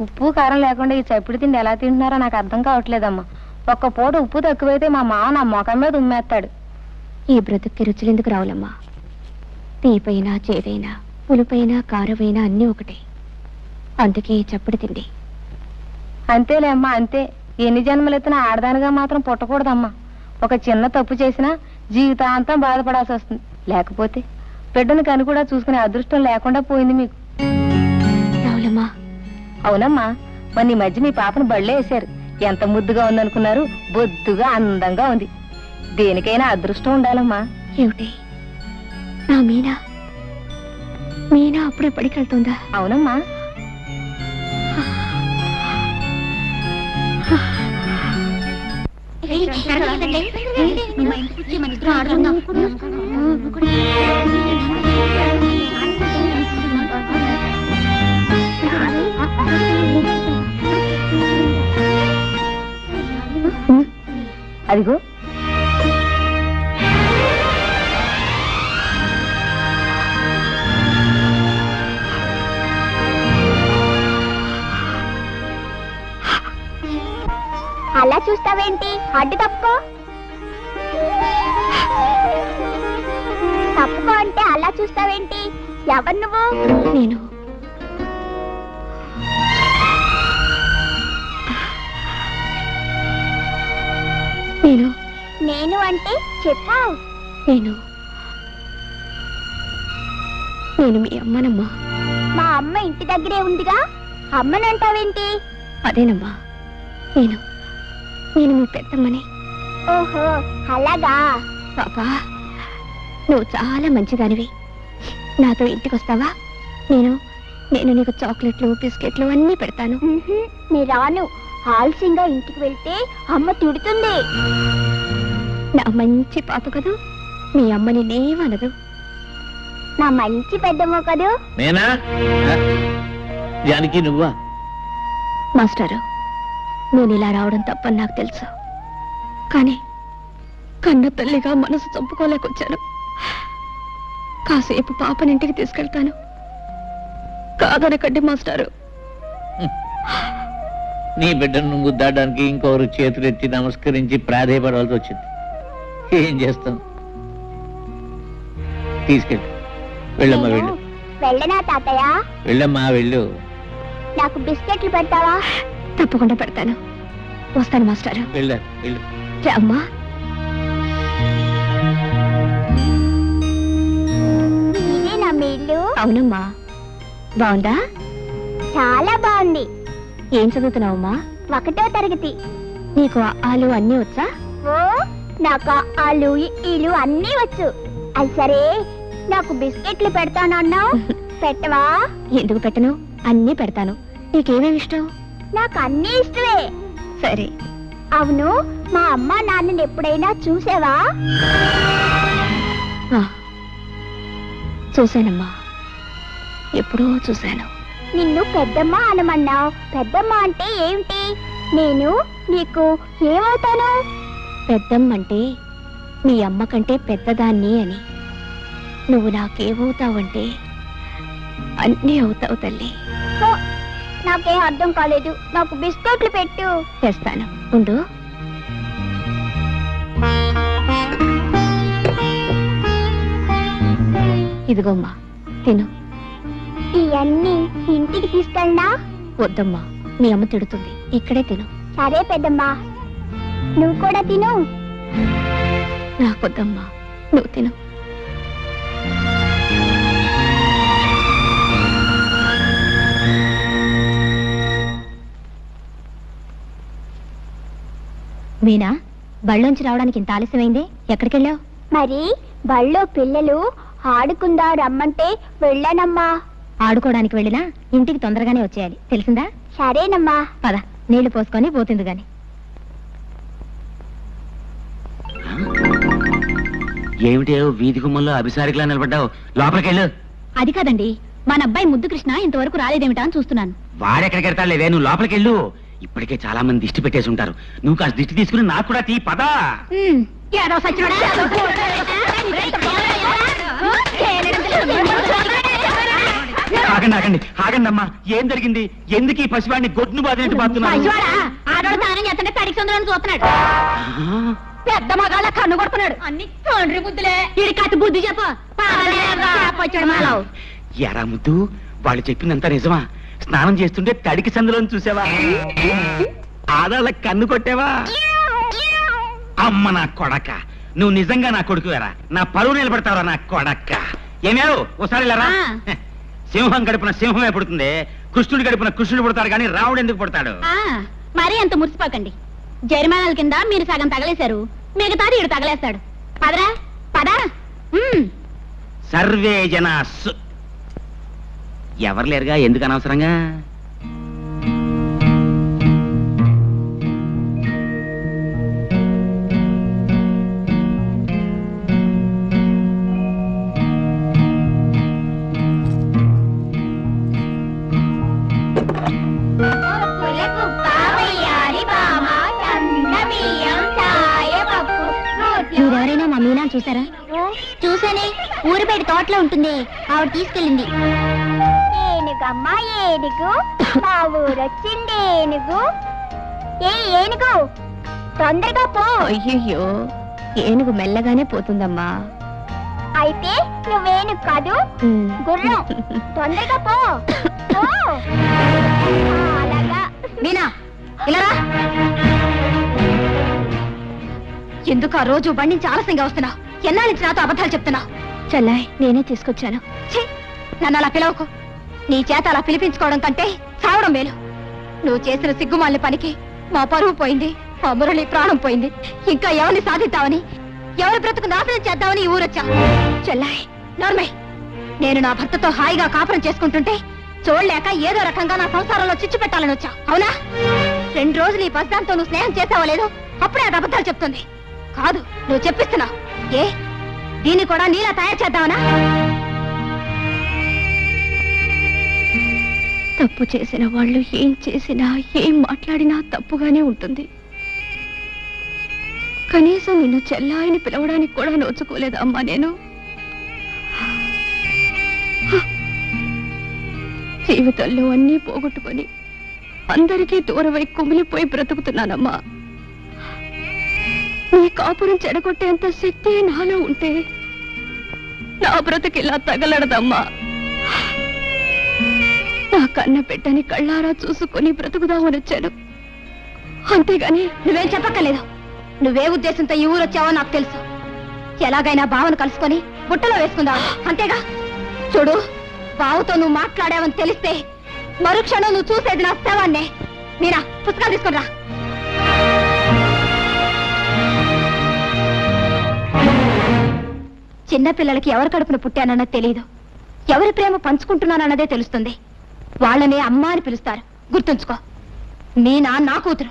ఉప్పు కారం లేకుండా ఈ చప్పుడు తిండి ఎలా తింటున్నారో నాకు అర్థం కావట్లేదమ్మా. ఒక్క పూట ఉప్పు తక్కువైతే మా మామ నా మొఖం మీద ఉమ్మేస్తాడు. ఈ బ్రతుక్కి రుచులెందుకు రావులమ్మా? తీపైనా చేదైనా పులుపైనా కారమైనా అన్నీ ఒకటే. అందుకే ఈ చప్పుడు తిండి. అంతేలే అమ్మా అంతే. ఎన్ని జన్మలు ఎత్తినా ఆడదానిగా మాత్రం పుట్టకూడదమ్మా. ఒక చిన్న తప్పు చేసినా జీవితాంతం బాధపడాల్సి వస్తుంది. లేకపోతే బిడ్డను కని కూడా చూసుకునే అదృష్టం లేకుండా పోయింది మీకు. అవునమ్మా మొన్న ఈ మధ్య మీ పాపను బళ్ళే వేశారు. ఎంత ముద్దుగా ఉందనుకున్నారు. బొద్దుగా అందంగా ఉంది. దేనికైనా అదృష్టం ఉండాలమ్మా. ఏమిటి? నా మీనా? మీనా అప్పుడే పడికెళ్తుందా అవునమ్మా. అదిగో. అలా చూస్తావేంటి? అడ్డు తప్పుకో. తప్పుకో అంటే అలా చూస్తావేంటి? ఎవరు నువ్వు? నేను. నేను. నేను అంటే చెప్పు నేను. నేను మీ అమ్మనమ్మా. మా అమ్మ ఇంటి దగ్గరే ఉందిగా. అమ్మనంటావేంటి? అదేనమ్మా. నేను. నేను మీ పెద్దమ్మని. ఓహో అలాగా. పాపా నువ్వు చాలా మంచిదానివి. నాతో ఇంటికి వస్తావా నేను నేను నీకు చాక్లెట్లు బిస్కెట్లు అన్నీ పెడతాను. ఉహుం, నీ రాను. ఆలస్యంగా ఇంటికి వెళ్తే అమ్మ తిడుతుంది. నా మంచి పాప కదూ? మీ అమ్మని నేమనదు నా మంచి పెద్దమ్మ కదూ? నేనా? జానికి నువ్వా? మాస్టారు నేను ఇలా రావడం తప్పని నాకు తెలుసు. కానీ కన్న తల్లిగా మనసు చంపుకోలేకొచ్చాను. కాసేపు పాపనింటికి తీసుకెళ్తాను. కాదనకండి మాస్టారు. నీ బిడ్డను ముద్దాడడానికి ఇంకొకరు చేతులెత్తి నమస్కరించి ప్రాధేయపడవలసి వచ్చింది. ఏం చేస్తాం? తీసుకెళ్ళి. వెళ్ళమ్మా వెళ్ళు. నేను వెళ్ళనా తాతయ్య? వెళ్ళమ్మా వెళ్ళు. నాకు బిస్కెట్లు పెడతావా? తప్పకుండా పెడతాను. వస్తాను మాస్టారు. వెళ్ళ వెళ్ళు. అమ్మా. ఇదే నా మీ ఇల్లు? అవునమ్మా. బాగుందా? చాలా బాగుంది. ఏం చదువుతున్నావమ్మా ఒకటో తరగతి. నీకు ఆలు అన్నీ వచ్చా? ఓ నాకు ఆలు ఈలు అన్నీ వచ్చు. అది సరే నాకు బిస్కెట్లు పెడతానన్నావు పెట్టవా? ఎందుకు పెట్టను? అన్నీ పెడతాను. నీకేమేమి ఇష్టం? నాకు అన్నీ ఇష్టమే. సరే. అవును మా అమ్మ నాన్నని ఎప్పుడైనా చూసావా? చూశానమ్మా. ఎప్పుడో చూశాను. నిన్ను పెద్దమ్మ అనమన్నావు. పెద్దమ్మ అంటే ఏమిటి? నేను నీకు ఏమవుతాను? పెద్దమ్మంటే మీ అమ్మ కంటే పెద్దదాన్ని అని. నువ్వు నాకేమవుతావంటే అన్నీ అవుతావు తల్లి. నాకేం అర్థం కాలేదు. నాకు బిస్కెట్లు పెట్టు. తెస్తాను. ఉండు. ఇదిగోమ్మా తిను. ఇవన్నీ ఇంటికి తీసుకెళ్ళనా వద్దమ్మా మీ అమ్మ తిడుతుంది. ఇక్కడే తిను. సరే పెద్దమ్మ నువ్వు కూడా తిను. నాకొద్దమ్మా నువ్వు తిను. మీనా బళ్ళోంచి రావడానికి ఇంత ఆలస్యమైంది? ఎక్కడికి వెళ్ళావు మరి బళ్ళో పిల్లలు ఆడుకుందా రమ్మంటే వెళ్ళానమ్మా. ఆడుకోవడానికి వెళ్ళినా ఇంటికి తొందరగానే వచ్చేయాలి. తెలిసిందా? సరేనమ్మా. పద నీళ్ళు పోసుకొని పోతుంది గాని. ఏమిటే వీధి గుమ్మంలో అభిసారికలా నిలబడ్డావు? లోపలికెళ్ళు. అది కాదండి మన అబ్బాయి ముద్దు కృష్ణ ఇంతవరకు రాలేదేమిటా అని చూస్తున్నాను. వాడెక్కడికి వెళ్తాడులేదే నువ్వు లోపలికెళ్ళు. ఇప్పటికే చాలా మంది దిష్టి పెట్టేసి ఉంటారు. నువ్వు కాస్త దిష్టి తీసుకుని నాకు కూడా తీ పదా. ఏదో సచ్చినోడా, ఆగండి ఆగండి. ఆగండి అమ్మా ఏం జరిగింది? ఎందుకు ఈ పసివాడిని గొడ్డును బాధినట్టు ఆడోడు చేస్తుంటే తడికి చూస్తున్నాడు. పెద్ద మగాళ్ళ కన్ను కొడుతున్నాడు. అన్ని తండ్రి బుద్ధులే. కత్తి బుద్ధి చెప్పు. ఎరా ముద్దు వాళ్ళు చెప్పిందంతా నిజమా? స్నానం చేస్తుంటే తడికి సందులో చూసావా? ఆడాళ్ళ కన్ను కొట్టావా? అమ్మ నా కొడక. నువ్వు నిజంగా నా కొడుకువేరా. నా పరువు నిలబడతావరా నా కొడక్క ఏమేరు ఒకసారి లేరా ఆ. సింహం గడిపిన సింహమే పుడుతుంది. కృష్ణుడు గడిపిన కృష్ణుడు పుడతాడు కానీ రావుడు ఎందుకు పుడతాడు? మరీ అంత మురిసిపోకండి. జరిమానాల కింద మీరు సగం తగలేశారు. మిగతాది ఇడు తగలేస్తాడు. పదరా? పదా. సర్వే జనా ఎవరు లేరుగా? ఎందుకు అనవసరంగా? చూసారా చూసానే ఊరు బయట తోటలో ఉంటుంది. ఆవిడ తీసుకెళ్ళింది. ఏనుగమ్మా ఏనుగు. మా ఊరొచ్చింది ఏనుగు. ఏ ఏనుగు? తొందరగా పో. అయ్యయ్యో. ఏనుగు మెల్లగానే పోతుందమ్మా. అయితే నువ్వేనుగు కాదు. గుర్రం. తొందరగా పో. మీనా ఇలా. ఎందుకు ఆ రోజు బండి నుంచి ఆలస్యంగా వస్తున్నావు ఎన్నాళ్ళ నుంచి నాతో అబద్ధాలు చెప్తున్నావు చెల్లాయ్ నేనే తీసుకొచ్చాను. ఛీ! నన్ను అలా పిలవకు. నీ చేత అలా పిలిపించుకోవడం కంటే చావడం మేలు. నువ్వు చేసిన సిగ్గుమాలిన పనికి మా పరువు పోయింది మా మురళి ప్రాణం పోయింది. ఇంకా ఎవరిని సాధిద్దామని ఎవరి బ్రతుకు నాశనం చేద్దామని ఈ ఊరొచ్చా? చెల్లాయ్ నార్మల్ నేను నా భర్తతో హాయిగా కాపురం చేసుకుంటుంటే చూడలేక ఏదో రకంగా నా సంసారంలో చిచ్చు పెట్టాలని వచ్చా. అవునా? రెండు రోజులు ఈ బస్దాంతో నువ్వు స్నేహం చేసావో లేదో అప్పుడే అది అబద్ధాలు చెప్తుంది. కాదు నువ్వు చెప్పిస్తున్నావు ఏ? దీన్ని కూడా నీలా తయారు చేద్దామనా? తప్పు చేసిన వాళ్ళు ఏం చేసినా ఏం మాట్లాడినా తప్పుగానే ఉంటుంది. కనీసం నిన్ను చెల్లాయిని పిలవడానికి కూడా నోచుకోలేదు అమ్మా నేను. జీవితంలో అన్నీ పోగొట్టుకొని అందరికీ దూరమై కుమిలిపోయి బ్రతుకుతున్నానమ్మా. కాపురం చెడగొట్టేంత శక్తి నాలో ఉంటే నా బ్రతుకిలా తగలడదమ్మా. నా కన్న పెట్టని కళ్ళారా చూసుకొని బ్రతుకుదామని వచ్చాను. అంతేగాని నువ్వేం చెప్పక్కర్లేదు. నువ్వే ఉద్దేశంతో ఈ ఊరొచ్చావో నాకు తెలుసు. ఎలాగైనా బావను కలుసుకొని బుట్టలో వేసుకుందా. అంతేగా? చూడు బావతో నువ్వు మాట్లాడావని తెలిస్తే మరుక్షణం నువ్వు చూసేది నా శవాన్నే. మీరా పుస్తకాలు తీసుకుని చిన్న పిల్లలకి ఎవరి కడుపున పుట్టానన్నది తెలియదు ఎవరి ప్రేమ పంచుకుంటున్నానన్నదే తెలుస్తుంది. వాళ్ళనే అమ్మ అని పిలుస్తారు. గుర్తుంచుకో. మీనా నా కూతురు.